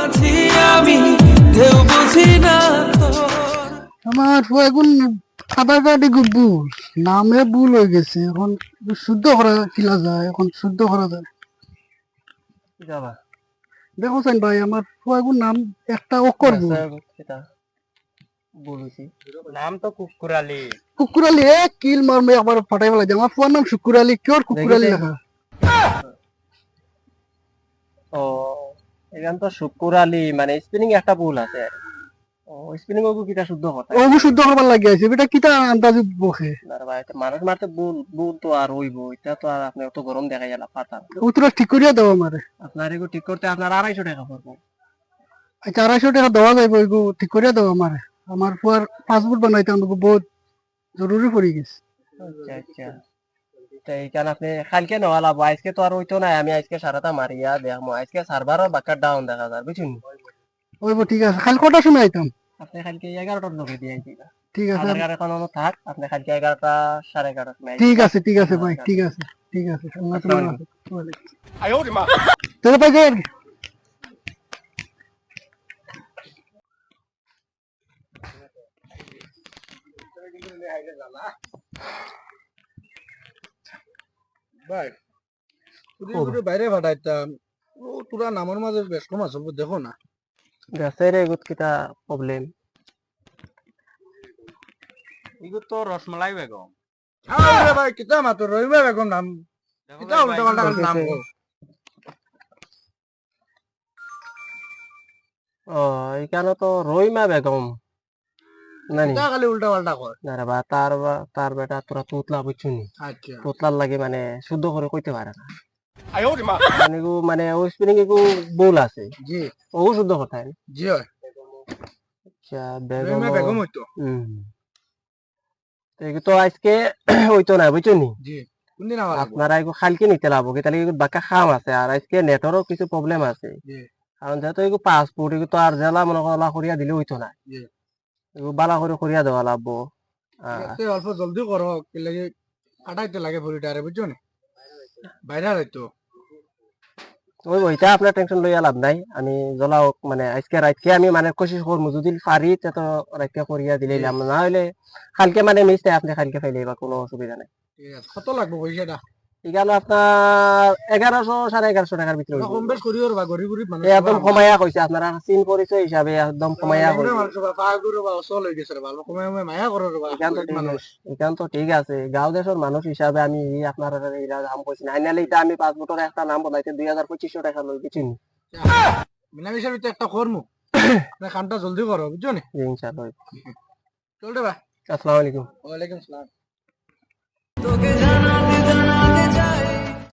মাঝি আমি ঢেউ বুঝি না আমার এখন নামে ভুল হয়ে গেছে। এখন শুদ্ধ করা কিলা যায় এখন শুদ্ধ করা যায়। দেখো ভাই আমার নাম একটা অক্ষর ভুল। বলেছি। নাম কিল মারমে ফাটাই ফেলা আমার ফুয়ার নাম শুকুরালি কেউ কুকুরালি লেখা। ও। এখান তো শুকুরালি মানে স্পিনিং একটা ভুল আছে। ও স্পেলিং ওগু কিটা শুদ্ধ কথা ওগু শুদ্ধ করবার লাগি আছে বেটা কিতা আন্দাজি বসে আর ভাই মানুষ মারতে ভুল ভুল তো আর হইব। এটা তো আর আপনি অত গরম দেখা গেল পাতা ও ঠিক করিয়া দেওয়া আমারে আপনার এগু ঠিক করতে আপনার আড়াইশো টাকা পড়ব আচ্ছা আড়াইশো টাকা দেওয়া যাইব এগু ঠিক করিয়া আমারে পাসপোর্ট বানাইতে আমাকে বহুত জরুরি পড়ে গেছে। আচ্ছা আচ্ছা। তো এইখানে আপনি কালকে লাভ আজকে তো আর হইতো না আমি আজকে সারাটা মারিয়া দেখব আজকে সার্ভারও বাক্কার ডাউন দেখা যায় বুঝছেন ওইব ঠিক আছে কাল কটার সময় আইতাম? আপনি কালকে এগারোটার লোকে দিয়ে দিবা ঠিক আছে। কার্ড এখন আমার থাক আপনি কালকে এগারোটা সাড়ে এগারোটার সময় ঠিক আছে ঠিক আছে ভাই ঠিক আছে ঠিক আছে আল্লাহ তোমার আসসালামু তোর ভাই যাই আর কি। ভাই যদি বাইরে ফাটাইতাম ও তোরা নামের মাঝে বেশ কম আছে দেখো না। এগুত কিটা প্রবলেম এগুত তো রসমালাই বেগম। আরে ভাই কিতা মাতো রহিমা বেগম নাম। কিতা উল্টা পাল্টা নাম। ও এখানে তো রইমা বেগম। নানি? কিতা খালি উল্টা পাল্টা কর না রে বা তার তার বেটা তোরা তুতলা বুঝছুনি? আচ্ছা। তুতলার লাগে মানে শুদ্ধ করে কইতে পারে না। মানে এগু মানে ও স্পেলিং এগু ভুল আছে। জি। ও শুদ্ধ কথা জি। আচ্ছা বেগম বেগম হইতো। হুম তো আজকে হইতো না বুঝছুনি? জি। কোনদিন আবার লাগবো? আপনারা খালকে নিতে লাগবো কি তাহলে এগু খাম আছে আর আজকে নেটরও কিছু প্রবলেম আছে। জি। কারণ যেহেতু পাসপোর্ট এগু তো আর জেলা মনে করা করিয়া দিলে হইতো না। বালা করে করিয়া দেওয়া লাগবো। অল্প জলদি করো লাগে কাটাইতে লাগে ভরিটা আরে বুঝছ না? বাইরে হইতো ওই ওইটা আপনার টেনশন লইয়া লাভ নাই। আমি জ্বলাও মানে আজকে রাতকে আমি মানে কোশিশ করব যদি পারি তে তো রাতকে করিয়া দিলাম না হইলে কালকে মানে মিস আপনি কালকে ফাইলে কোনো অসুবিধা নাই। কত লাগবে পয়সাটা এখানে আপনার এগারোশো সাড়ে এগারোশো টাকার ভিতরে কম বেশ করিও বা গরিব গরিব মানুষ একদম কমাইয়া কইছে আপনারা চিন পরিচয় হিসাবে একদম কমাইয়া কইছে। মানুষ করো এখান তো ঠিক আছে। গাঁও দেশের মানুষ হিসাবে আমি আপনার এরা দাম কইছি না। নাইলে এটা আমি পাসপোর্টের একটা নাম বলাইতে দুই হাজার পঁচিশশো টাকা লই দিচ্ছি মিনামিশার ভিতরে একটা করমু কামটা জলদি করো বুঝছ নি? ইনশাআল্লাহ। চল রে ভাই আসসালামু আলাইকুম। ওয়ালাইকুম সালাম।